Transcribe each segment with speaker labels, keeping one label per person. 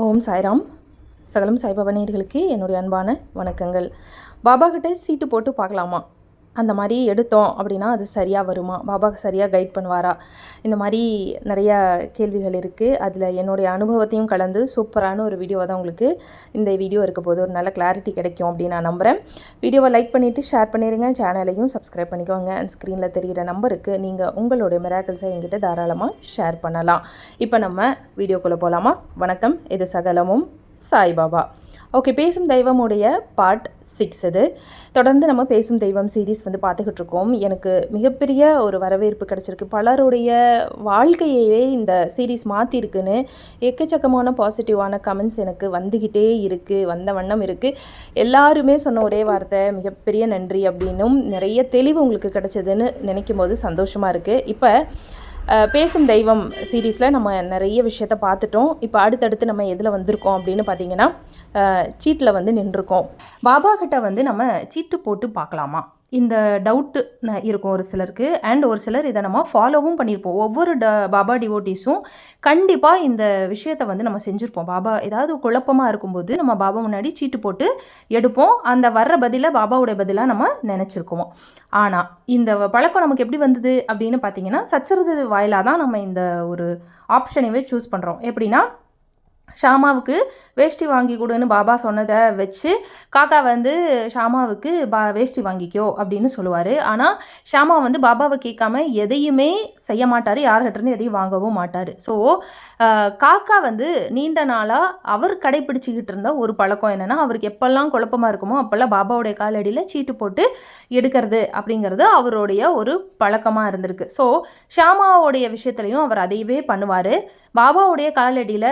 Speaker 1: ஓம் சாய்ராம். சகலம் சாய்பாபா என்னுடைய அன்பான வணக்கங்கள். பாபா கிட்ட சீட்டு போட்டு பார்க்கலாமா? அந்த மாதிரி எடுத்தோம் அப்படின்னா அது சரியாக வருமா? பாபா சரியாக கைட் பண்ணுவாரா? இந்த மாதிரி நிறைய கேள்விகள் இருக்குது அதில் என்னுடைய அனுபவத்தையும் கலந்து சூப்பரான ஒரு வீடியோவை தான் உங்களுக்கு இந்த வீடியோ இருக்க போது ஒரு நல்ல கிளாரிட்டி கிடைக்கும் அப்படின்னு நான் நம்புகிறேன் வீடியோவை லைக் பண்ணிவிட்டு ஷேர் பண்ணிடுங்க சேனலையும் சப்ஸ்கிரைப் பண்ணிக்கோங்க. அண்ட் ஸ்க்ரீனில் தெரிகிற நம்பருக்கு நீங்கள் உங்களுடைய மிராக்கிள்ஸை எங்கிட்ட தாராளமாக ஷேர் பண்ணலாம். இப்போ நம்ம வீடியோக்குள்ளே போகலாமா வணக்கம். இது சகலமும் சாய்பாபா. ஓகே பேசும் தெய்வமுடைய பார்ட் சிக்ஸ் இது. தொடர்ந்து நம்ம பேசும் தெய்வம் சீரீஸ் வந்து பார்த்துக்கிட்டு இருக்கோம் எனக்கு மிகப்பெரிய ஒரு வரவேற்பு கிடச்சிருக்கு. பலருடைய வாழ்க்கையவே இந்த சீரீஸ் மாற்றிருக்குன்னு எக்கச்சக்கமான பாசிட்டிவான கமெண்ட்ஸ் எனக்கு வந்துக்கிட்டே இருக்குது வந்த வண்ணம் இருக்குது எல்லாருமே சொன்ன ஒரே வார்த்தை மிகப்பெரிய நன்றி அப்படின்னும் நிறைய தெளிவு உங்களுக்கு கிடச்சதுன்னு நினைக்கும் போது சந்தோஷமாக இருக்குது இப்போ பேசும் தெய்வம் சீரீஸில் நம்ம நிறைய விஷயத்த பார்த்துட்டோம். இப்போ அடுத்தடுத்து நம்ம எதில் வந்திருக்கோம் அப்படின்னு பார்த்தீங்கன்னா சீட்டில் வந்து நின்றுருக்கோம். பாபா கிட்ட வந்து நம்ம சீட்டு போட்டு பார்க்கலாமா? இந்த டவுட்டு இருக்கும் ஒரு சிலருக்கு. அண்ட் ஒரு சிலர் இதை நம்ம ஃபாலோவும் பண்ணியிருப்போம் ஒவ்வொரு ட பாபா டிவோட்டிஸும் கண்டிப்பாக இந்த விஷயத்தை வந்து நம்ம செஞ்சுருப்போம். பாபா ஏதாவது குழப்பமாக இருக்கும்போது நம்ம பாபா முன்னாடி சீட்டு போட்டு எடுப்போம். அந்த வர்ற பதிலாக பாபாவுடைய பதிலாக நம்ம நினச்சிருக்கோம். ஆனால் இந்த பழக்கம் நமக்கு எப்படி வந்தது அப்படின்னு பார்த்தீங்கன்னா சச்சரது வாயிலாக தான் நம்ம இந்த ஒரு ஆப்ஷனைவே சூஸ் பண்ணுறோம் எப்படின்னா ஷாமாவுக்கு வேஷ்டி வாங்கி கொடுன்னு பாபா சொன்னதை வச்சு காக்கா வந்து ஷாமாவுக்கு பா வேஷ்டி வாங்கிக்கோ அப்படின்னு சொல்லுவார். ஆனால் ஷாமா வந்து பாபாவை கேட்காம எதையுமே செய்ய மாட்டார். யார்கிட்டருந்து எதையும் வாங்கவும் மாட்டார். ஸோ காக்கா வந்து நீண்ட நாளாக அவர் கடைப்பிடிச்சிக்கிட்டு இருந்த ஒரு பழக்கம் என்னென்னா அவருக்கு எப்பெல்லாம் குழப்பமாக இருக்குமோ அப்போல்லாம் பாபாவுடைய காலடியில் சீட்டு போட்டு எடுக்கிறது அப்படிங்கிறது அவருடைய ஒரு பழக்கமாக இருந்திருக்கு. ஸோ ஷாமாவோடைய விஷயத்துலையும் அவர் அதையவே பண்ணுவார். பாபாவுடைய காலடியில்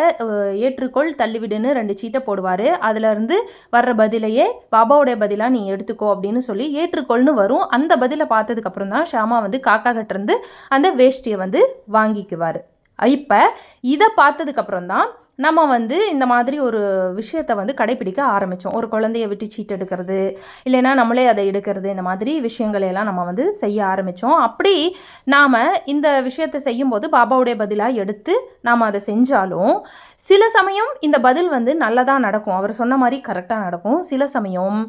Speaker 1: ஏற்றுக்கொள் தள்ளிவிடுன்னு ரெண்டு சீட்டை போடுவார். அதுலேருந்து வர்ற பதிலையே பாபாவுடைய பதிலாக நீ எடுத்துக்கோ அப்படின்னு சொல்லி ஏற்றுக்கொள்னு வரும். அந்த பதிலை பார்த்ததுக்கப்புறம் தான் ஷாமா வந்து காக்கா கிட்டேருந்து அந்த வேஷ்டியை வந்து வாங்கிக்குவார். இப்போ இதை பார்த்ததுக்கப்புறம் தான் நம்ம வந்து இந்த மாதிரி ஒரு விஷயத்தை வந்து கடைப்பிடிக்க ஆரம்பித்தோம் ஒரு குழந்தைய விட்டு சீட் எடுக்கிறது இல்லைன்னா நம்மளே அதை எடுக்கிறது இந்த மாதிரி விஷயங்களை எல்லாம் நம்ம வந்து செய்ய ஆரம்பித்தோம் அப்படி நாம் இந்த விஷயத்தை செய்யும்போது பாபாவுடைய பதிலாக எடுத்து நாம் அதை செஞ்சாலும் சில சமயம் இந்த பதில் வந்து நல்லதாக நடக்கும். அவர் சொன்ன மாதிரி கரெக்டாக நடக்கும். சில சமயம்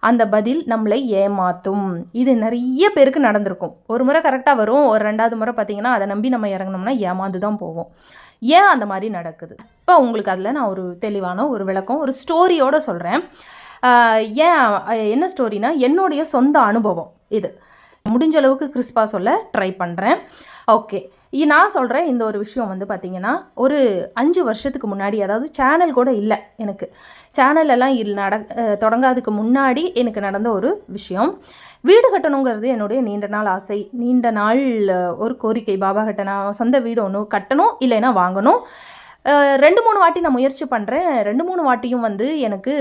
Speaker 1: அந்த பதில் நம்மளை ஏமாற்றும் இது நிறைய பேருக்கு நடந்திருக்கும். ஒரு முறை கரெக்டாக வரும். ஒரு ரெண்டாவது முறை பார்த்திங்கன்னா அதை நம்பி நம்ம இறங்கினோம்னா ஏமாந்து தான் போவோம். ஏன் அந்த மாதிரி நடக்குது? இப்போ உங்களுக்கு அதில் நான் ஒரு தெளிவான ஒரு விளக்கம் ஒரு ஸ்டோரியோடு சொல்கிறேன் ஏன் என்ன ஸ்டோரினா என்னுடைய சொந்த அனுபவம் இது. முடிஞ்ச அளவுக்கு கிறிஸ்பா சொல்ல ட்ரை பண்ணுறேன் ஓகே நான் சொல்கிறேன் இந்த ஒரு விஷயம் வந்து பார்த்திங்கன்னா ஒரு அஞ்சு வருஷத்துக்கு முன்னாடி அதாவது சேனல் கூட இல்லை எனக்கு. சேனல் எல்லாம் இல் நட தொடங்காததுக்கு முன்னாடி எனக்கு நடந்த ஒரு விஷயம். வீடு கட்டணுங்கிறது என்னுடைய நீண்ட நாள் ஆசை. நீண்ட நாள் ஒரு கோரிக்கை. பாபா கிட்ட நான் சொந்த வீடு ஒன்று கட்டணும் இல்லைன்னா வாங்கணும். ரெண்டு மூணு வாட்டி நான் முயற்சி பண்ணுறேன் ரெண்டு மூணு வாட்டியும் வந்து எனக்கு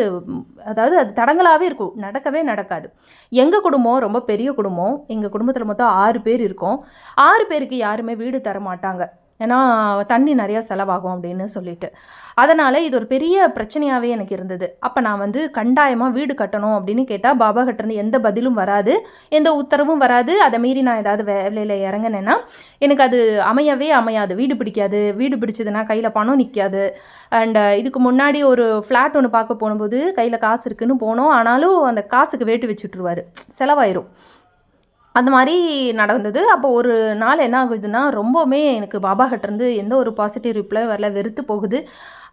Speaker 1: அதாவது அது தடங்களாகவே இருக்கும். நடக்கவே நடக்காது. எங்கள் குடும்பம் ரொம்ப பெரிய குடும்பம். எங்கள் குடும்பத்தில் மொத்தம் ஆறு பேர் இருக்கோம். ஆறு பேருக்கு யாருமே வீடு தர மாட்டாங்க. ஏன்னா தண்ணி நிறையா செலவாகும் அப்படின்னு சொல்லிட்டு. அதனால் இது ஒரு பெரிய பிரச்சனையாகவே எனக்கு இருந்தது. அப்போ நான் வந்து கண்டாயமாக வீடு கட்டணும் அப்படின்னு கேட்டால் பாபா கிட்டேருந்து எந்த பதிலும் வராது எந்த உத்தரவும் வராது. அதை மீறி நான் ஏதாவது வேலையில் இறங்கினேன்னா எனக்கு அது அமையவே அமையாது. வீடு பிடிக்காது. வீடு பிடிச்சதுன்னா கையில் பணம் நிற்காது அண்ட் இதுக்கு முன்னாடி ஒரு ஃப்ளாட் ஒன்று பார்க்க போகும்போது கையில் காசு இருக்குன்னு போனோம். ஆனாலும் அந்த காசுக்கு வேட்டு வச்சுட்ருவார் செலவாயிரும். அந்த மாதிரி நடந்தது. அப்போ ஒரு நாள் என்ன ஆகுதுன்னா ரொம்பவுமே எனக்கு பாபா கிட்டேருந்து எந்த ஒரு பாசிட்டிவ் ரிப்ளை வரல. வெறுத்து போகுது.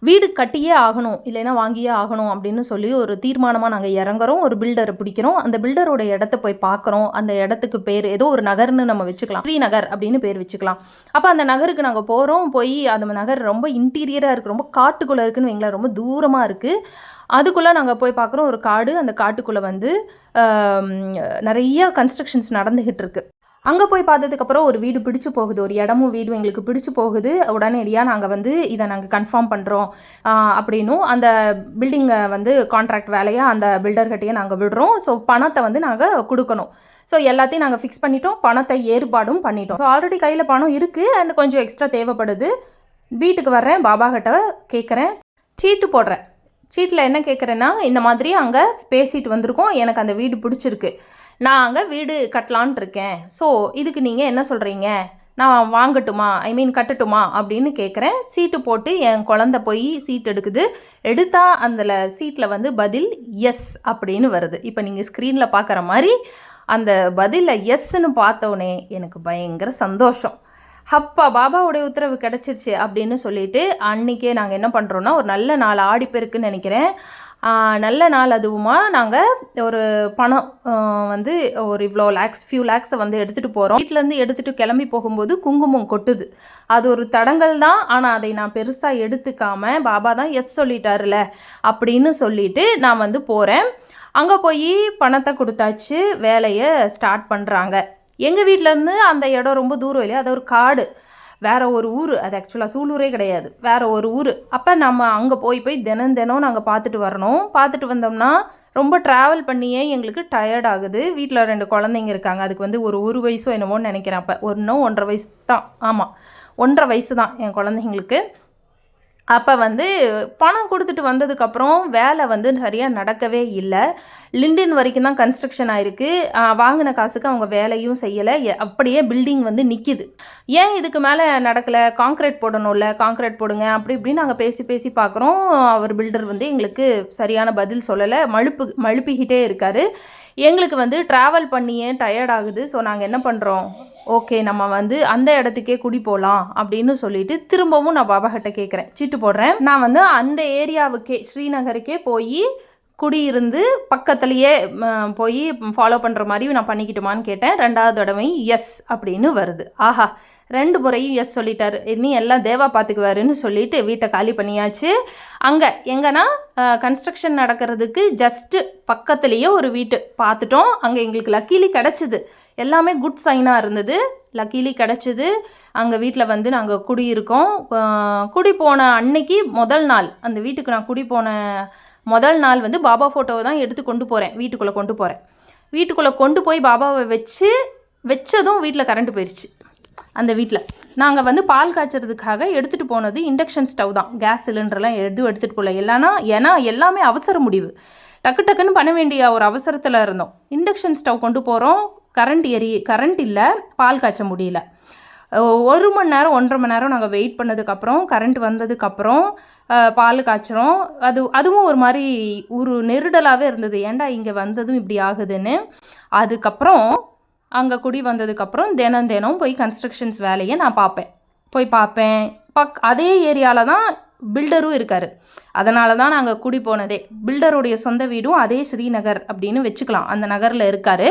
Speaker 1: வீடு கட்டியே ஆகணும். இல்லைன்னா வாங்கியே ஆகணும் அப்படின்னு சொல்லி ஒரு தீர்மானமாக நாங்கள் இறங்குறோம். ஒரு பில்டரை பிடிக்கிறோம். அந்த பில்டரோட இடத்த போய் பார்க்குறோம். அந்த இடத்துக்கு பேர் ஏதோ ஒரு நகர்னு நம்ம வச்சுக்கலாம். ஃப்ரீ நகர் அப்படின்னு பேர் வச்சுக்கலாம். அப்போ அந்த நகருக்கு நாங்கள் போகிறோம் போய் அந்த நகர் ரொம்ப இன்டீரியராக இருக்குது ரொம்ப காட்டுக்குள்ளே இருக்குன்னு வைங்களேன். ரொம்ப தூரமாக இருக்குது அதுக்குள்ளே நாங்கள் போய் பார்க்குறோம் ஒரு காடு அந்த காட்டுக்குள்ளே வந்து நிறைய கன்ஸ்ட்ரக்ஷன்ஸ் நடந்துக்கிட்டு இருக்கு. அங்கே போய் பார்த்ததுக்கப்புறம் ஒரு வீடு பிடிச்சு போகுது. ஒரு இடமும் வீடும் எங்களுக்கு பிடிச்சு போகுது. உடனடியாக நாங்கள் வந்து இதை நாங்கள் கன்ஃபார்ம் பண்ணுறோம் அப்படின்னும் அந்த பில்டிங்கை வந்து கான்ட்ராக்ட் வேலையாக அந்த பில்டர்கிட்டயே நாங்கள் விடுறோம். ஸோ பணத்தை வந்து நாங்கள் கொடுக்கணும். ஸோ எல்லாத்தையும் நாங்கள் ஃபிக்ஸ் பண்ணிட்டோம். பணத்தை ஏற்பாடும் பண்ணிட்டோம். ஸோ ஆல்ரெடி கையில் பணம் இருக்குது அண்ட் கொஞ்சம் எக்ஸ்ட்ரா தேவைப்படுது. வீட்டுக்கு வர்றேன். பாபா கிட்ட கேட்குறேன் சீட்டு போடுறேன். சீட்டில் என்ன கேட்குறேன்னா இந்த மாதிரி அங்கே பேசிட்டு வந்திருக்கோம். எனக்கு அந்த வீடு பிடிச்சிருக்கு. நான் அங்கே வீடு கட்டலான் இருக்கேன். ஸோ இதுக்கு நீங்கள் என்ன சொல்கிறீங்க நான் வாங்கட்டுமா? ஐ மீன் கட்டட்டுமா? அப்படின்னு கேட்குறேன் சீட்டு போட்டு என் குழந்த போய் சீட் எடுக்குது. எடுத்தால் அந்த சீட்டில் வந்து பதில் எஸ் அப்படின்னு வருது. இப்போ நீங்கள் ஸ்க்ரீனில் பார்க்குற மாதிரி அந்த பதிலில் எஸ்ன்னு பார்த்தோன்னே எனக்கு பயங்கர சந்தோஷம். அப்பா பாபாவுடைய உத்தரவு கிடச்சிருச்சு அப்படின்னு சொல்லிட்டு அன்றைக்கே நாங்கள் என்ன பண்ணுறோன்னா ஒரு நல்ல நாள் ஆடிப்பெருக்குன்னு நினைக்கிறேன். நல்ல நாள் அதுவுமா நாங்கள் ஒரு பணம் வந்து ஒரு இவ்வளோ லேக்ஸ் ஃபியூ லேக்ஸை வந்து எடுத்துகிட்டு போகிறோம் வீட்டிலேருந்து எடுத்துகிட்டு கிளம்பி போகும்போது குங்குமம் கொட்டுது. அது ஒரு தடங்கல் தான். ஆனால் அதை நான் பெருசாக எடுத்துக்காம பாபா தான் எஸ் சொல்லிட்டாருல அப்படின்னு சொல்லிட்டு நான் வந்து போகிறேன் அங்கே போய் பணத்தை கொடுத்தாச்சு. வேலையை ஸ்டார்ட் பண்ணுறாங்க எங்கள் வீட்டிலேருந்து அந்த இடம் ரொம்ப தூரம் இல்லையா? அது ஒரு காடு. வேறு ஒரு ஊர். அது ஆக்சுவலாக சூலூரே கிடையாது. வேறு ஒரு ஊர். அப்போ நம்ம அங்கே போய் போய் தினம் தினம் நாங்கள் பார்த்துட்டு வரணும். பார்த்துட்டு வந்தோம்னா ரொம்ப ட்ராவல் பண்ணியே எங்களுக்கு டயர்ட் ஆகுது. வீட்டில் ரெண்டு குழந்தைங்க இருக்காங்க. அதுக்கு வந்து ஒரு ஒரு வயசோ என்னமோன்னு நினைக்கிறேன். அப்போ ஒன்றும் ஒன்றரை வயசு தான். ஆமாம் ஒன்றரை வயசு தான் என் குழந்தைங்களுக்கு. அப்போ வந்து பணம் கொடுத்துட்டு வந்ததுக்கப்புறம் வேலை வந்து சரியாக நடக்கவே இல்லை. லிண்டின் வரைக்கும் தான் கன்ஸ்ட்ரக்ஷன் ஆயிருக்கு. வாங்கின காசுக்கு அவங்க வேலையும் செய்யலை. அப்படியே பில்டிங் வந்து நிற்கிது ஏன் இதுக்கு மேலே நடக்கலை? காங்க்ரீட் போடணும்ல காங்க்ரீட் போடுங்க அப்படி இப்படின்னு நாங்கள் பேசி பேசி பார்க்குறோம் அவர் பில்டர் வந்து எங்களுக்கு சரியான பதில் சொல்லலை. மழுப்பு மழுப்பிக்கிட்டே இருக்காரு. எங்களுக்கு வந்து ட்ராவல் பண்ணியே டயர்ட் ஆகுது. ஸோ நாங்கள் என்ன பண்ணுறோம் ஓகே நம்ம வந்து அந்த இடத்துக்கே குடி போகலாம் அப்படின்னு சொல்லிட்டு திரும்பவும் நான் பாபா கிட்ட கேட்குறேன் சீட்டு போடுறேன். நான் வந்து அந்த ஏரியாவுக்கே ஸ்ரீநகருக்கே போய் குடியிருந்து பக்கத்துலேயே போய் ஃபாலோ பண்ணுற மாதிரி நான் பண்ணிக்கிட்டுமான்னு கேட்டேன். ரெண்டாவது தடவை எஸ் அப்படின்னு வருது. ஆஹா ரெண்டு முறையும் எஸ் சொல்லிட்டாரு. இனி எல்லாம் தேவா பார்த்துக்குவாருன்னு சொல்லிட்டு வீட்டை காலி பண்ணியாச்சு. அங்கே எங்கன்னா கன்ஸ்ட்ரக்ஷன் நடக்கிறதுக்கு ஜஸ்ட்டு பக்கத்துலேயே ஒரு வீட்டு பார்த்துட்டோம் அங்கே எங்களுக்கு லக்கீலி கிடச்சிது. எல்லாமே குட் சைனாக இருந்தது. லக்கீலி கிடச்சிது. அங்கே வீட்டில் வந்து நாங்கள் குடியிருக்கோம். குடி போன அன்னைக்கு முதல் நாள். அந்த வீட்டுக்கு நான் குடி போன முதல் நாள் வந்து பாபா ஃபோட்டோவை தான் எடுத்து கொண்டு போகிறேன் வீட்டுக்குள்ளே கொண்டு போகிறேன் வீட்டுக்குள்ளே கொண்டு போய் பாபாவை வச்சு வச்சதும் வீட்டில் கரண்ட் போயிடுச்சு அந்த வீட்டில் நாங்கள் வந்து பால் காய்ச்சறதுக்காக எடுத்துகிட்டு போனது இண்டக்ஷன் ஸ்டவ் தான். கேஸ் சிலிண்டர்லாம் எதுவும் எடுத்துகிட்டு போகல. இல்லைனா ஏன்னா எல்லாமே அவசர முடிவு. டக்கு டக்குன்னு பண்ண வேண்டிய ஒரு அவசரத்தில் இருந்தோம். இண்டக்ஷன் ஸ்டவ் கொண்டு போகிறோம் கரண்ட் எரி கரண்ட் இல்லை பால் காய்ச்ச முடியல. ஒரு மணி நேரம் ஒன்றரை மணி நேரம் நாங்கள் வெயிட் பண்ணதுக்கப்புறம் கரண்ட் வந்ததுக்கப்புறம் பால் காய்ச்சுறோம். அது அதுவும் ஒரு மாதிரி ஒரு நெருடலாகவே இருந்தது. ஏன்டா இங்கே வந்ததும் இப்படி ஆகுதுன்னு. அதுக்கப்புறம் அங்கே குடி வந்ததுக்கப்புறம் தினம் தினம் போய் கன்ஸ்ட்ரக்ஷன்ஸ் வேலையை நான் பார்ப்பேன். போய் பார்ப்பேன். பக் அதே ஏரியாவில் தான் பில்டரும் இருக்கார். அதனால தான் நாங்கள் குடி போனதே. பில்டருடைய சொந்த வீடும் அதே ஸ்ரீநகர் அப்படின்னு வச்சுக்கலாம். அந்த நகரில் இருக்கார்.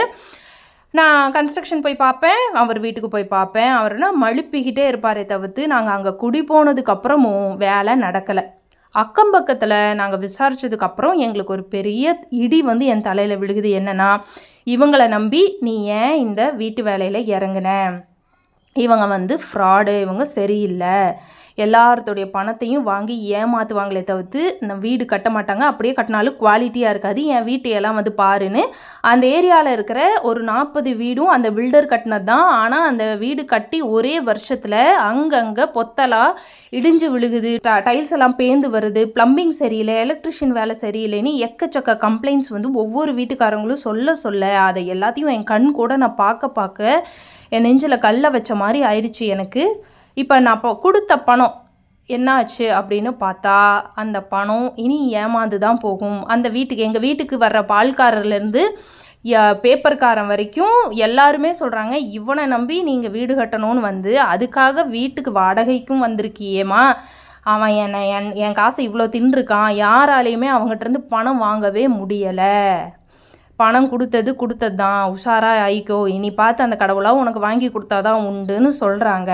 Speaker 1: நான் கன்ஸ்ட்ரக்ஷன் போய் பார்ப்பேன் அவர் வீட்டுக்கு போய் பார்ப்பேன். அவர்னா மழுப்பிக்கிட்டே இருப்பாரே தவிர்த்து நாங்கள் அங்கே குடி போனதுக்கப்புறமும் வேலை நடக்கலை. அக்கம் பக்கத்தில் நாங்கள் விசாரித்ததுக்கப்புறம் எங்களுக்கு ஒரு பெரிய இடி வந்து என் தலையில் விழுகுது. என்னென்னா இவங்களை நம்பி நீ ஏன் இந்த வீட்டு வேலையில் இறங்குன? இவங்க வந்து ஃப்ராடு இவங்க சரியில்லை. எல்லார்த்துடைய பணத்தையும் வாங்கி ஏமாற்றுவாங்களே தவிர்த்து இந்த வீடு கட்ட மாட்டாங்க. அப்படியே கட்டினாலும் குவாலிட்டியாக இருக்காது. என் வீட்டையெல்லாம் வந்து பாருன்னு. அந்த ஏரியாவில் இருக்கிற ஒரு நாற்பது வீடும் அந்த பில்டர் கட்டினது தான் ஆனால் அந்த வீடு கட்டி ஒரே வருஷத்தில் அங்கங்கே பொத்தலாக இடிஞ்சு விழுகுது. டைல்ஸ் எல்லாம் பேந்து வருது. ப்ளம்பிங் சரியில்லை எலக்ட்ரிஷியன் வேலை சரியில்லைன்னு எக்கச்சக்க கம்ப்ளைண்ட்ஸ் வந்து ஒவ்வொரு வீட்டுக்காரங்களும் சொல்ல சொல்ல அதை எல்லாத்தையும் என் கண் கூட நான் பார்க்க பார்க்க என் நெஞ்சில் கல்லை வச்ச மாதிரி ஆயிடுச்சு எனக்கு. இப்போ நான் இப்போ கொடுத்த பணம் என்னாச்சு அப்படின்னு பார்த்தா அந்த பணம் இனி ஏமாந்து தான் போகும். அந்த வீட்டுக்கு எங்கள் வீட்டுக்கு வர்ற பால்காரர்லேருந்து பேப்பர்காரன் வரைக்கும் எல்லாருமே சொல்கிறாங்க இவனை நம்பி நீங்கள் வீடு கட்டணும்னு வந்து அதுக்காக வீட்டுக்கு வாடகைக்கும் வந்திருக்கியேம்மா. அவன் என்னை என் என் காசை இவ்வளோ தின்றுருக்கான் யாராலையுமே அவங்ககிட்டருந்து பணம் வாங்கவே முடியலை. பணம் கொடுத்தது கொடுத்தது தான் உஷாராக ஆயிக்கோ. இனி பார்த்து அந்த கடவுளாக உனக்கு வாங்கி கொடுத்தாதான் உண்டுன்னு சொல்கிறாங்க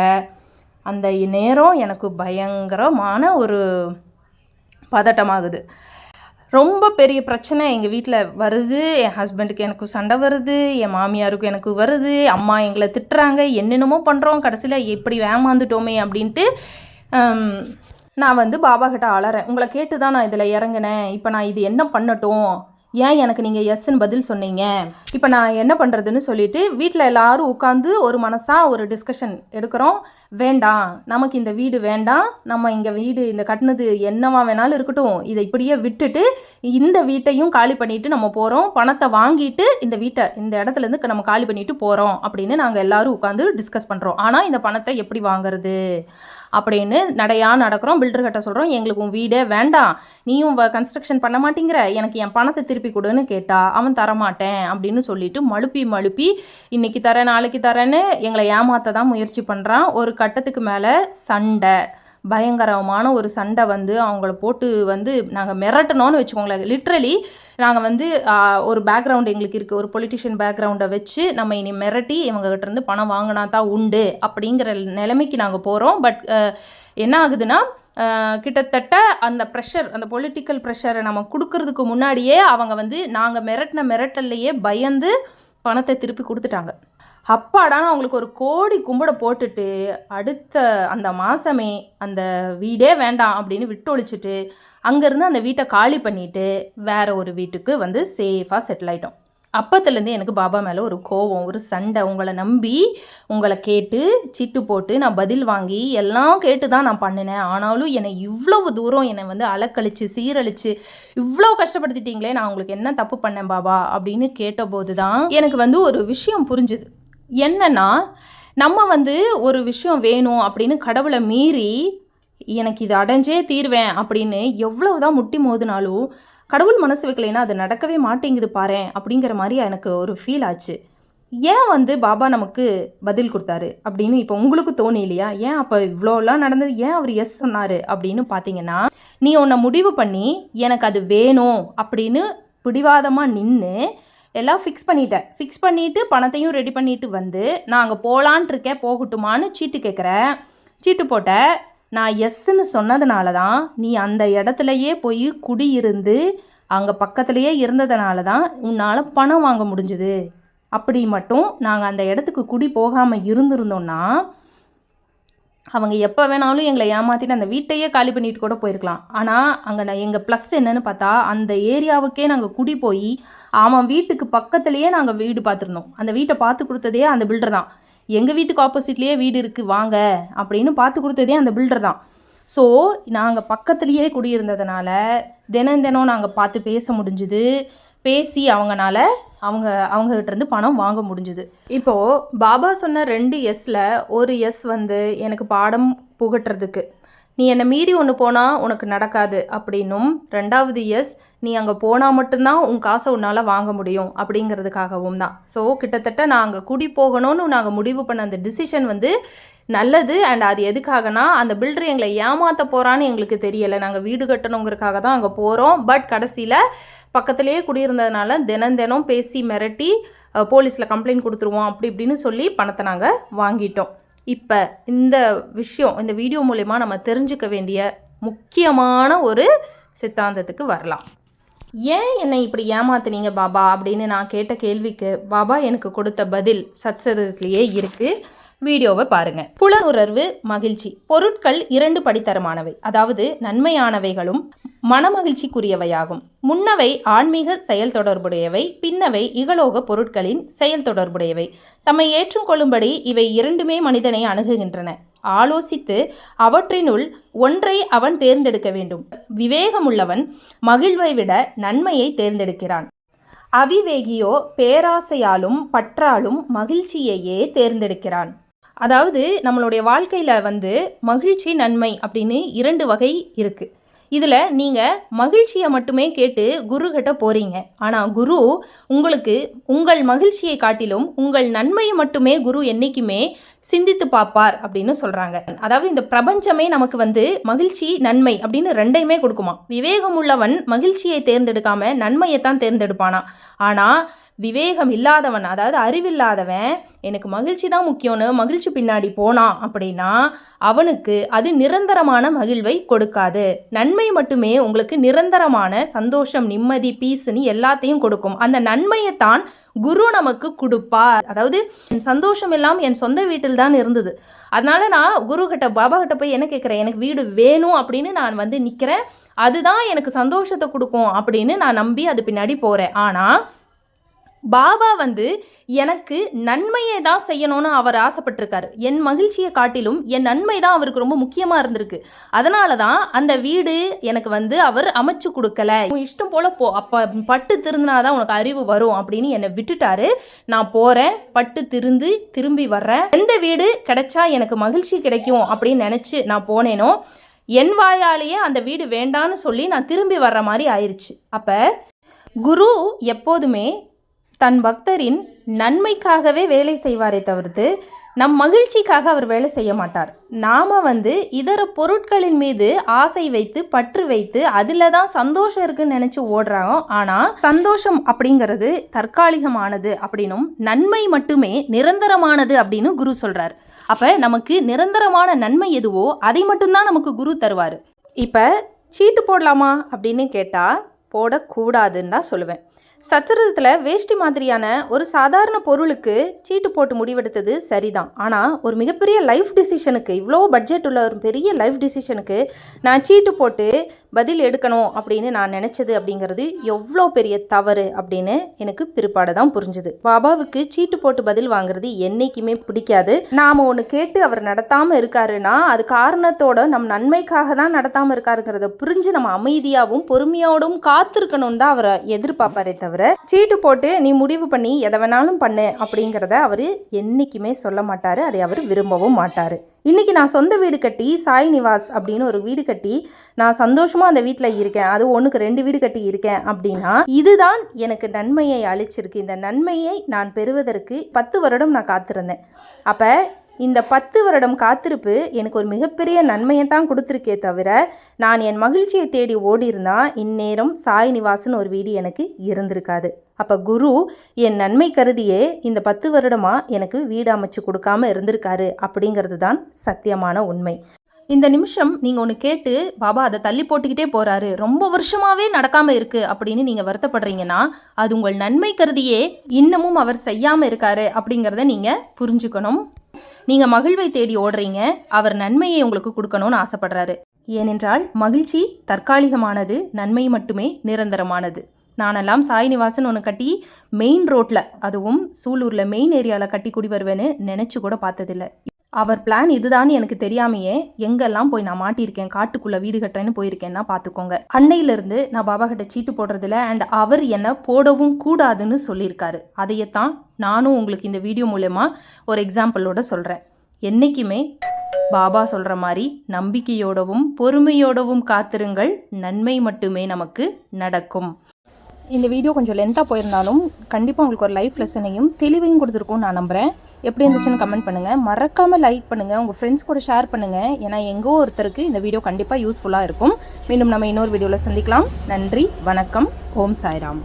Speaker 1: அந்த நேரம் எனக்கு பயங்கரமான ஒரு பதட்டமாகுது. ரொம்ப பெரிய பிரச்சனை எங்கள் வீட்டில் வருது. என் ஹஸ்பண்டுக்கு எனக்கு சண்டை வருது. என் மாமியாருக்கும் எனக்கு வருது. அம்மா எங்களை திட்டுறாங்க. என்னென்னமோ பண்ணுறோம் கடைசியில் எப்படி வேமாந்துட்டோமே அப்படின்ட்டு நான் வந்து பாபா கிட்ட அலறேன். உங்களை கேட்டு தான் நான் இதில் இறங்கினேன். இப்போ நான் இது என்ன பண்ணட்டும்? ஏன் எனக்கு நீங்கள் எஸ்ன்னு பதில் சொன்னீங்க? இப்போ நான் என்ன பண்ணுறதுன்னு சொல்லிட்டு வீட்டில் எல்லாரும் உட்காந்து ஒரு மனசாக ஒரு டிஸ்கஷன் எடுக்கிறோம். வேண்டாம். நமக்கு இந்த வீடு வேண்டாம். நம்ம இங்கே வீடு இந்த கட்டினது என்னவா வேணாலும் இருக்கட்டும். இதை இப்படியே விட்டுட்டு இந்த வீட்டையும் காலி பண்ணிட்டு நம்ம போகிறோம் பணத்தை வாங்கிட்டு இந்த வீட்டை இந்த இடத்துலேருந்து நம்ம காலி பண்ணிட்டு போகிறோம் அப்படின்னு நாங்கள் எல்லாரும் உட்காந்து டிஸ்கஸ் பண்ணுறோம் ஆனால் இந்த பணத்தை எப்படி வாங்குறது? அப்படின்னு நடையாக நடக்கிறோம் பில்டர்கிட்ட சொல்கிறோம் எங்களுக்கு உன் வீடே வேண்டாம் நீயும் கன்ஸ்ட்ரக்ஷன் பண்ண மாட்டேங்கிற எனக்கு என் பணத்தை திருப்பி கொடுன்னு கேட்டா அவன் தரமாட்டேன் அப்படின்னு சொல்லிட்டு மழுப்பி மழுப்பி இன்றைக்கி தரேன் நாளைக்கு தரேன்னு எங்களை ஏமாத்த தான் முயற்சி பண்ணுறான் ஒரு கட்டத்துக்கு மேலே சண்டை பயங்கரமான ஒரு சண்டை வந்து அவங்கள போட்டு வந்து நாங்கள் மிரட்டணும்னு வச்சுக்கோங்களேன். லிட்ரலி நாங்கள் வந்து ஒரு பேக்ரவுண்ட் எங்களுக்கு இருக்குது ஒரு பொலிட்டிஷியன் பேக்ரவுண்டை வச்சு நம்ம இனி மிரட்டி இவங்ககிட்ட இருந்து பணம் வாங்கினா தான் உண்டு அப்படிங்கிற நிலைமைக்கு நாங்கள் போகிறோம் பட் என்ன ஆகுதுன்னா கிட்டத்தட்ட அந்த ப்ரெஷர் அந்த பொலிட்டிக்கல் ப்ரெஷரை நம்ம கொடுக்கறதுக்கு முன்னாடியே அவங்க வந்து நாங்கள் மிரட்டின மிரட்டல்லையே பயந்து பணத்தை திருப்பி கொடுத்துட்டாங்க. அப்பாடான்னு அவங்களுக்கு ஒரு கோடி கும்பிட போட்டுட்டு அடுத்த அந்த மாதமே அந்த வீடே வேண்டாம் அப்படின்னு விட்டு ஒழிச்சிட்டு அங்கேருந்து அந்த வீட்டை காலி பண்ணிவிட்டு வேறு ஒரு வீட்டுக்கு வந்து சேஃபாக செட்டில் ஆயிட்டோம். அப்பத்துலேருந்து எனக்கு பாபா மேலே ஒரு கோவம் ஒரு சண்டை உங்களை நம்பி உங்களை கேட்டு சிட்டு போட்டு நான் பதில் வாங்கி எல்லாம் கேட்டு தான் நான் பண்ணினேன். ஆனாலும் என்னை இவ்வளவு தூரம் என்னை வந்து அலக்கழிச்சு சீரழிச்சு இவ்வளோ கஷ்டப்படுத்திட்டீங்களே நான் உங்களுக்கு என்ன தப்பு பண்ணேன் பாபா? அப்படின்னு கேட்டபோது தான் எனக்கு வந்து ஒரு விஷயம் புரிஞ்சுது. என்னன்னா நம்ம வந்து ஒரு விஷயம் வேணும் அப்படின்னு கடவுளை மீறி எனக்கு இது அடைஞ்சே தீர்வேன் அப்படின்னு எவ்வளவு தான் முட்டி மோதினாலும் கடவுள் மனசு வைக்கலைன்னா அது நடக்கவே மாட்டேங்குது பாரேன் அப்படிங்கிற மாதிரி எனக்கு ஒரு ஃபீல் ஆச்சு. ஏன் வந்து பாபா நமக்கு பதில் கொடுத்தாரு அப்படின்னு இப்போ உங்களுக்கு தோணி இல்லையா? ஏன் அப்போ இவ்வளோலாம் நடந்தது? ஏன் அவர் எஸ் சொன்னார் அப்படின்னு பார்த்தீங்கன்னா நீ உன்னை முடிவு பண்ணி எனக்கு அது வேணும் அப்படின்னு பிடிவாதமாக நின்று எல்லாம் ஃபிக்ஸ் பண்ணிட்டேன் ஃபிக்ஸ் பண்ணிவிட்டு பணத்தையும் ரெடி பண்ணிவிட்டு வந்து நான் அங்கே போகலான்ட்ருக்கேன் போகட்டுமான்னு சீட்டு கேட்குறேன் சீட்டு போட்ட நான் எஸ்ன்னு சொன்னதுனால தான் நீ அந்த இடத்துலையே போய் குடியிருந்து அங்கே பக்கத்துலேயே இருந்ததுனால தான் உன்னால் பணம் வாங்க முடிஞ்சுது. அப்படி மட்டும் நாங்கள் அந்த இடத்துக்கு குடி போகாமல் இருந்திருந்தோம்னா அவங்க எப்போ வேணாலும் எங்களை ஏமாற்றிட்டு அந்த வீட்டையே காலி பண்ணிட்டு கூட போயிருக்கலாம். ஆனால் அங்கே நான் எங்கள் ப்ளஸ் என்னன்னு பார்த்தா அந்த ஏரியாவுக்கே நாங்கள் குடி போய் அவன் வீட்டுக்கு பக்கத்துலேயே நாங்கள் வீடு பார்த்துருந்தோம். அந்த வீட்டை பார்த்து கொடுத்ததே அந்த பில்டர் தான். எங்கள் வீட்டுக்கு ஆப்போசிட்லேயே வீடு இருக்குது வாங்க அப்படின்னு பார்த்து கொடுத்ததே அந்த பில்டர் தான். ஸோ நாங்கள் பக்கத்துலேயே குடியிருந்ததுனால தினம் தினம் நாங்கள் பார்த்து பேச முடிஞ்சுது. பேசி அவங்கனால அவங்க அவங்ககிட்டருந்து பணம் வாங்க முடிஞ்சுது. இப்போது பாபா சொன்ன ரெண்டு எஸ்ஸில் ஒரு எஸ் வந்து எனக்கு பாடம் புகட்டுறதுக்கு. நீ என்னை மீறி ஒன்று போனால் உனக்கு நடக்காது அப்படின்னும் ரெண்டாவது எஸ் நீ அங்கே போனால் மட்டும்தான் உன் காசை உன்னால் வாங்க முடியும் அப்படிங்கிறதுக்காகவும் தான். ஸோ கிட்டத்தட்ட நான் அங்கே குடி போகணும்னு நாங்கள் முடிவு பண்ண அந்த டிசிஷன் வந்து நல்லது அண்ட் அது எதுக்காகனா அந்த பில்டர் எங்களை ஏமாற்ற போகிறான்னு எங்களுக்கு தெரியலை. நாங்கள் வீடு கட்டணுங்கிறதுக்காக தான் அங்கே போகிறோம் பட் கடைசியில் பக்கத்துலேயே குடியிருந்ததுனால தினம் தினம் பேசி மிரட்டி போலீஸில் கம்ப்ளைண்ட் கொடுத்துருவோம் அப்படி இப்படின்னு சொல்லி பணத்தை நாங்கள் வாங்கிட்டோம். இப்போ இந்த விஷயம் இந்த வீடியோ மூலயமா நம்ம தெரிஞ்சுக்க வேண்டிய முக்கியமான ஒரு சித்தாந்தத்துக்கு வரலாம். ஏன் என்னை இப்படி ஏமாத்துனீங்க பாபா? அப்படின்னு நான் கேட்ட கேள்விக்கு பாபா எனக்கு கொடுத்த பதில் சச்சரத்துலேயே இருக்குது வீடியோவை பாருங்க. புலனுணர்வு மகிழ்ச்சி. பொருட்கள் இரண்டு படித்தரமானவை. அதாவது நன்மையானவைகளும் மனமகிழ்ச்சிக்குரியவையாகும். முன்னவை ஆன்மீக செயல் தொடர்புடையவை பின்னவை இகலோக பொருட்களின் செயல் தொடர்புடையவை. தம்மை ஏற்றுக்கொள்ளும்படி இவை இரண்டுமே மனிதனை அணுகுகின்றன. ஆலோசித்து அவற்றினுள் ஒன்றை அவன் தேர்ந்தெடுக்க வேண்டும். விவேகமுள்ளவன் மகிழ்வை விட நன்மையை தேர்ந்தெடுக்கிறான். அவிவேகியோ பேராசையாலும் பற்றாலும் மகிழ்ச்சியையே தேர்ந்தெடுக்கிறான். அதாவது நம்மளுடைய வாழ்க்கையில் வந்து மகிழ்ச்சி நன்மை அப்படின்னு இரண்டு வகை இருக்குது இதில் நீங்கள் மகிழ்ச்சியை மட்டுமே கேட்டு குரு போகிறீங்க ஆனால் குரு உங்களுக்கு உங்கள் மகிழ்ச்சியை காட்டிலும் உங்கள் நன்மையை மட்டுமே குரு என்றைக்குமே சிந்தித்து பார்ப்பார் அப்படின்னு சொல்கிறாங்க அதாவது இந்த பிரபஞ்சமே நமக்கு வந்து மகிழ்ச்சி நன்மை அப்படின்னு ரெண்டையுமே கொடுக்குமா? விவேகம் உள்ளவன் மகிழ்ச்சியை தேர்ந்தெடுக்காம நன்மையை தான் தேர்ந்தெடுப்பானா? ஆனால் விவேகம் இல்லாதவன் அதாவது அறிவில்லாதவன் எனக்கு மகிழ்ச்சி தான் முக்கியம்னு மகிழ்ச்சி பின்னாடி போனான் அப்படின்னா அவனுக்கு அது நிரந்தரமான மகிழ்வை கொடுக்காது. நன்மை மட்டுமே உங்களுக்கு நிரந்தரமான சந்தோஷம் நிம்மதி பீஸ்னு எல்லாத்தையும் கொடுக்கும். அந்த நன்மையை தான் குரு நமக்கு கொடுப்பார். அதாவது என் சந்தோஷம் எல்லாம் என் சொந்த வீட்டில் தான் இருந்தது. அதனால நான் குரு கிட்ட பாபா கிட்ட போய் என்ன கேட்குறேன்? எனக்கு வீடு வேணும் அப்படின்னு நான் வந்து நிற்கிறேன் அதுதான் எனக்கு சந்தோஷத்தை கொடுக்கும் அப்படின்னு நான் நம்பி அது பின்னாடி போகிறேன் ஆனால் பாபா வந்து எனக்கு நன்மையை தான் செய்யணும்னு அவர் ஆசைப்பட்டிருக்காரு. என் மகிழ்ச்சியை காட்டிலும் என் நன்மை தான் அவருக்கு ரொம்ப முக்கியமாக இருந்திருக்கு. அதனால தான் அந்த வீடு எனக்கு வந்து அவர் அமைச்சு கொடுக்கல. இஷ்டம் போல போ. அப்போ பட்டு திருந்தினாதான் உனக்கு அறிவு வரும் அப்படின்னு என்னை விட்டுட்டாரு. நான் போகிறேன் பட்டு திருந்து திரும்பி வர்றேன். எந்த வீடு கிடைச்சா எனக்கு மகிழ்ச்சி கிடைக்கும் அப்படின்னு நினச்சி நான் போனேனோ என் வாயாலேயே அந்த வீடு வேண்டான்னு சொல்லி நான் திரும்பி வர்ற மாதிரி ஆயிடுச்சு அப்போ குரு எப்போதுமே தன் பக்தரின் நன்மைக்காகவே வேலை செய்வாரே தவிர்த்து நம் மகிழ்ச்சிக்காக அவர் வேலை செய்ய மாட்டார். நாம் வந்து இதர பொருட்களின் மீது ஆசை வைத்து பற்று வைத்து அதில் தான் சந்தோஷம் இருக்குன்னு நினச்சி ஓடுறாங்க ஆனால் சந்தோஷம் அப்படிங்கிறது தற்காலிகமானது அப்படின்னும் நன்மை மட்டுமே நிரந்தரமானது அப்படின்னு குரு சொல்கிறார் அப்போ நமக்கு நிரந்தரமான நன்மை எதுவோ அதை மட்டும்தான் நமக்கு குரு தருவார். இப்போ சீட்டு போடலாமா அப்படின்னு கேட்டால் போடக்கூடாதுன்னு தான் சொல்லுவேன். சச்சரதத்தில் வேஷ்டி மாதிரியான ஒரு சாதாரண பொருளுக்கு சீட்டு போட்டு முடிவெடுத்தது சரிதான். ஆனால் ஒரு மிகப்பெரிய லைஃப் டிசிஷனுக்கு இவ்வளோ பட்ஜெட் உள்ள ஒரு பெரிய லைஃப் டிசிஷனுக்கு நான் சீட்டு போட்டு பதில் எடுக்கணும் அப்படின்னு நான் நினச்சது அப்படிங்கிறது எவ்வளோ பெரிய தவறு அப்படின்னு எனக்கு பிற்பாடு தான் புரிஞ்சுது. பாபாவுக்கு சீட்டு போட்டு பதில் வாங்குறது என்றைக்குமே பிடிக்காது. நாம் ஒன்று கேட்டு அவர் நடத்தாமல் இருக்காருன்னா அது காரணத்தோட நம் நன்மைக்காக தான் நடத்தாமல் இருக்காருங்கிறத புரிஞ்சு நம்ம அமைதியாகவும் பொறுமையோடும் காத்திருக்கணும்னு தான் அவரை எதிர்பார்ப்பாரே தவிர தவிர சீட்டு போட்டு நீ முடிவு பண்ணி எதை வேணாலும் பண்ணு அப்படிங்கிறத அவர் என்றைக்குமே சொல்ல மாட்டார். அதை அவர் விரும்பவும் மாட்டார். இன்றைக்கி நான் சொந்த வீடு கட்டி சாய் நிவாஸ் அப்படின்னு ஒரு வீடு கட்டி நான் சந்தோஷமாக அந்த வீட்டில் இருக்கேன் அது ஒன்றுக்கு ரெண்டு வீடு கட்டி இருக்கேன் அப்படின்னா இதுதான் எனக்கு நன்மையை அழிச்சிருக்கு இந்த நன்மையை நான் பெறுவதற்கு பத்து வருடம் நான் காத்திருந்தேன். அப்போ இந்த பத்து வருடம் காத்திருப்பு எனக்கு ஒரு மிகப்பெரிய நன்மையை தான் கொடுத்துருக்கே தவிர நான் என் மகிழ்ச்சியை தேடி ஓடிருந்தால் இந்நேரம் சாய் நிவாசன் ஒரு வீடு எனக்கு இருந்திருக்காது. அப்போ குரு என் நன்மை கருதியே இந்த பத்து வருடமாக எனக்கு வீடு அமைச்சு கொடுக்காம இருந்திருக்காரு அப்படிங்கிறது தான் சத்தியமான உண்மை. இந்த நிமிஷம் நீங்கள் ஒன்று கேட்டு பாபா அதை தள்ளி போட்டுக்கிட்டே போகிறாரு ரொம்ப வருஷமாகவே நடக்காமல் இருக்குது அப்படின்னு நீங்கள் வருத்தப்படுறீங்கன்னா அது உங்கள் நன்மை கருதியே இன்னமும் அவர் செய்யாமல் இருக்காரு அப்படிங்கிறத நீங்கள் புரிஞ்சுக்கணும். நீங்கள் மகிழ்வை தேடி ஓடுறீங்க. அவர் நன்மையை உங்களுக்கு கொடுக்கணும்னு ஆசைப்படுறாரு. ஏனென்றால் மகிழ்ச்சி தற்காலிகமானது நன்மை மட்டுமே நிரந்தரமானது. நானெல்லாம் சாய்நிவாசன் ஒன்று கட்டி மெயின் ரோட்டில் அதுவும் சூலூரில் மெயின் ஏரியாவில் கட்டி குடி வருவேன்னு நினச்சி கூட பார்த்ததில்ல. அவர் பிளான் இதுதான் எனக்கு தெரியாமையே எங்கெல்லாம் போய் நான் மாட்டியிருக்கேன் காட்டுக்குள்ளே வீடு கட்டுறேன்னு போயிருக்கேன்னா பார்த்துக்கோங்க. அன்னையிலிருந்து நான் பாபா கிட்ட சீட்டு போடுறதில்ல அண்ட் அவர் என்னை போடவும் கூடாதுன்னு சொல்லியிருக்காரு. அதையத்தான் நானும் உங்களுக்கு இந்த வீடியோ மூலயமா ஒரு எக்ஸாம்பிளோட சொல்கிறேன் என்றைக்குமே பாபா சொல்கிற மாதிரி நம்பிக்கையோடவும் பொறுமையோடவும் காத்திருங்கள். நன்மை மட்டுமே நமக்கு நடக்கும். இந்த வீடியோ கொஞ்சம் லென்த்தாக போயிருந்தாலும் கண்டிப்பாக உங்களுக்கு ஒரு லைஃப் லெசனையும் தெளிவையும் கொடுத்துருக்கோம் நான் நம்புகிறேன் எப்படி இருந்துச்சுன்னு கமெண்ட் பண்ணுங்கள் மறக்காமல் லைக் பண்ணுங்கள் உங்கள் ஃப்ரெண்ட்ஸ் கூட ஷேர் பண்ணுங்கள் ஏன்னா எங்கோ ஒருத்தருக்கு இந்த வீடியோ கண்டிப்பாக யூஸ்ஃபுல்லாக இருக்கும். மீண்டும் நம்ம இன்னொரு வீடியோவில் சந்திக்கலாம். நன்றி வணக்கம். ஓம் சாய்ராம்.